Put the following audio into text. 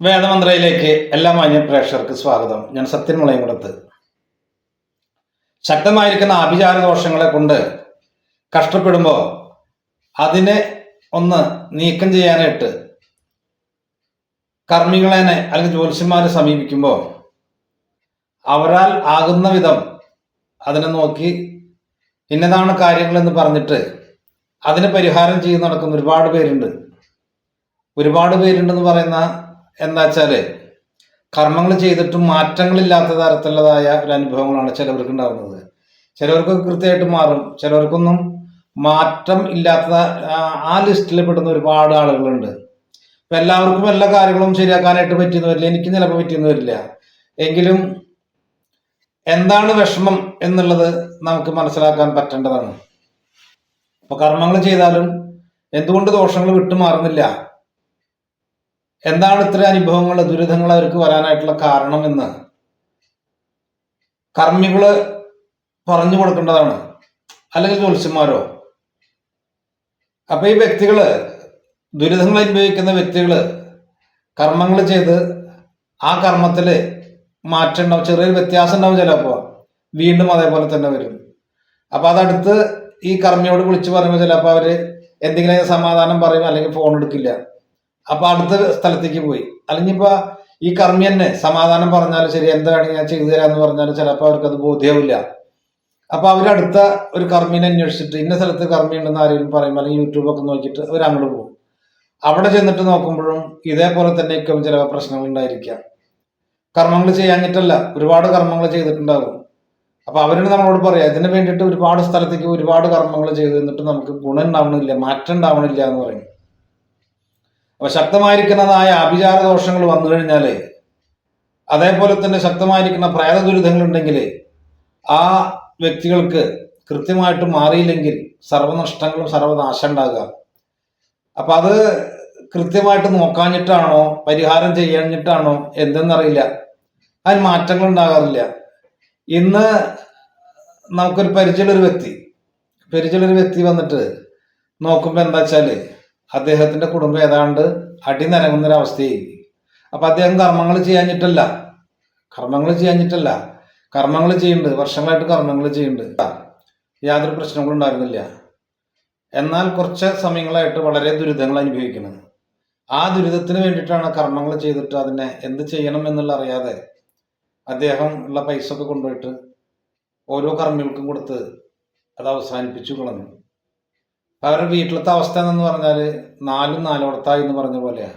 വേദമന്ത്രയിലേക്ക് എല്ലാ മാന്യ പ്രേക്ഷകർക്ക് സ്വാഗതം. ഞാൻ സത്യൻ മുളയംകുളത്ത്. ശക്തമായിരിക്കുന്ന ആഭിചാര ദോഷങ്ങളെ കൊണ്ട് കഷ്ടപ്പെടുമ്പോൾ അതിനെ ഒന്ന് നീക്കം ചെയ്യാനായിട്ട് കർമ്മികളെ അല്ലെങ്കിൽ ജ്യോത്സ്യന്മാരെ സമീപിക്കുമ്പോൾ അവരാൽ ആകുന്ന വിധം അതിനെ നോക്കി ഇന്നതാണ് കാര്യങ്ങളെന്ന് പറഞ്ഞിട്ട് അതിന് പരിഹാരം ചെയ്ത് നടക്കുന്ന ഒരുപാട് പേരുണ്ട്. ഒരുപാട് പേരുണ്ടെന്ന് പറയുന്ന എന്താ വെച്ചാൽ കർമ്മങ്ങൾ ചെയ്തിട്ടും മാറ്റങ്ങളില്ലാത്ത തരത്തിലുള്ളതായ ഒരു അനുഭവങ്ങളാണ് ചിലവർക്ക് ഉണ്ടാകുന്നത്. ചിലവർക്ക് കൃത്യമായിട്ട് മാറും. ചിലവർക്കൊന്നും മാറ്റം ഇല്ലാത്ത ആ- ലിസ്റ്റിൽ പെടുന്ന ഒരുപാട് ആളുകളുണ്ട്. ഇപ്പൊ എല്ലാവർക്കും എല്ലാ കാര്യങ്ങളും ശരിയാക്കാനായിട്ട് പറ്റിയെന്ന് വരില്ല. എനിക്ക് ചിലപ്പോൾ പറ്റിയെന്ന് വരില്ല. എങ്കിലും എന്താണ് വിഷമം എന്നുള്ളത് നമുക്ക് മനസ്സിലാക്കാൻ പറ്റേണ്ടതാണ്. അപ്പൊ കർമ്മങ്ങൾ ചെയ്താലും എന്തുകൊണ്ട് ദോഷങ്ങൾ വിട്ടുമാറുന്നില്ല? എന്താണ് ഇത്ര അനുഭവങ്ങൾ ദുരിതങ്ങൾ അവർക്ക് വരാനായിട്ടുള്ള കാരണം എന്ന്? കർമ്മികൾ പറഞ്ഞു കൊടുക്കേണ്ടതാണ്. അല്ലെങ്കിൽ ജ്യോത്സ്യന്മാരോ അപ്പൊ ഈ വ്യക്തികൾ ദുരിതങ്ങൾ അനുഭവിക്കുന്ന വ്യക്തികൾ കർമ്മങ്ങൾ ചെയ്ത് ആ കർമ്മത്തിൽ മാറ്റം ഉണ്ടാവും. ചെറിയൊരു വ്യത്യാസം ഉണ്ടാവും ചിലപ്പോ. വീണ്ടും അതേപോലെ തന്നെ വരും. അപ്പൊ അതടുത്ത് ഈ കർമ്മിയോട് വിളിച്ചു പറയുമ്പോൾ ചിലപ്പോൾ അവർ എന്തെങ്കിലും സമാധാനം പറയും അല്ലെങ്കിൽ ഫോൺ എടുക്കില്ല. അപ്പൊ അടുത്ത സ്ഥലത്തേക്ക് പോയി. അല്ലെങ്കിൽ ഇപ്പൊ ഈ കർമ്മി തന്നെ സമാധാനം പറഞ്ഞാലും ശരി എന്താണ് ഞാൻ ചെയ്തു തരാന്ന് പറഞ്ഞാലും ചിലപ്പോൾ അവർക്ക് അത് ബോധ്യമില്ല അപ്പൊ അവരടുത്ത ഒരു കർമ്മീനെ അന്വേഷിച്ചിട്ട് ഇന്ന സ്ഥലത്ത് കർമ്മി ഉണ്ടെന്ന് ആരെങ്കിലും പറയുമ്പോൾ അല്ലെങ്കിൽ യൂട്യൂബ് ഒക്കെ നോക്കിയിട്ട് അവർ അങ്ങോട്ട് പോകും. അവിടെ ചെന്നിട്ട് നോക്കുമ്പോഴും ഇതേപോലെ തന്നെ ഒക്കെ ചില പ്രശ്നങ്ങൾ ഉണ്ടായിരിക്കാം കർമ്മങ്ങൾ ചെയ്യാഞ്ഞിട്ടല്ല ഒരുപാട് കർമ്മങ്ങൾ ചെയ്തിട്ടുണ്ടാകും. അപ്പൊ അവരോട് നമ്മളോട് പറയാം ഇതിന് വേണ്ടിയിട്ട് ഒരുപാട് സ്ഥലത്തേക്ക് ഒരുപാട് കർമ്മങ്ങൾ ചെയ്തു എന്നിട്ട് നമുക്ക് ഗുണം ഉണ്ടാവണില്ല മാറ്റം ഉണ്ടാവണില്ല എന്ന് പറയും. അപ്പൊ ശക്തമായിരിക്കുന്നതായ അഭിചാര ദോഷങ്ങൾ വന്നു കഴിഞ്ഞാൽ അതേപോലെ തന്നെ ശക്തമായിരിക്കുന്ന പ്രേത ദുരിതങ്ങൾ ഉണ്ടെങ്കിൽ ആ വ്യക്തികൾക്ക് കൃത്യമായിട്ട് മാറിയില്ലെങ്കിൽ സർവനഷ്ടങ്ങളും സർവനാശം ഉണ്ടാകുക. അപ്പൊ അത് കൃത്യമായിട്ട് നോക്കാഞ്ഞിട്ടാണോ? പരിഹാരം ചെയ്യാഞ്ഞിട്ടാണോ? എന്തെന്നറിയില്ല. അതിന് മാറ്റങ്ങൾ ഉണ്ടാകാറില്ല. ഇന്ന് നമുക്കൊരു പരിചയമുള്ളൊരു വ്യക്തി പരിചയമുള്ളൊരു വ്യക്തി വന്നിട്ട് നോക്കുമ്പോൾ എന്താ വെച്ചാൽ അദ്ദേഹത്തിന്റെ കുടുംബം ഏതാണ്ട് അടിനരങ്ങുന്നൊരവസ്ഥയായി. അപ്പൊ അദ്ദേഹം കർമ്മങ്ങൾ ചെയ്യാഞ്ഞിട്ടല്ല. കർമ്മങ്ങൾ ചെയ്യാഞ്ഞിട്ടല്ല. കർമ്മങ്ങൾ ചെയ്യുന്നുണ്ട് വർഷങ്ങളായിട്ട് കർമ്മങ്ങൾ ചെയ്യുന്നുണ്ട് യാതൊരു പ്രശ്നങ്ങളും ഉണ്ടായിരുന്നില്ല. എന്നാൽ കുറച്ച് സമയങ്ങളായിട്ട് വളരെ ദുരിതങ്ങൾ അനുഭവിക്കുന്നത്. ആ ദുരിതത്തിന് വേണ്ടിയിട്ടാണ് കർമ്മങ്ങൾ ചെയ്തിട്ട് അതിനെ എന്ത് ചെയ്യണം എന്നുള്ള അറിയാതെ അദ്ദേഹം ഉള്ള പൈസ ഒക്കെ കൊണ്ടുപോയിട്ട് ഓരോ കർമ്മികൾക്കും കൊടുത്ത് അത് അവസാനിപ്പിച്ചു കളഞ്ഞു. അവരുടെ വീട്ടിലത്തെ അവസ്ഥ എന്ന് പറഞ്ഞാൽ നാലും നാലോടത്തായി എന്ന് പറഞ്ഞ പോലെയാ.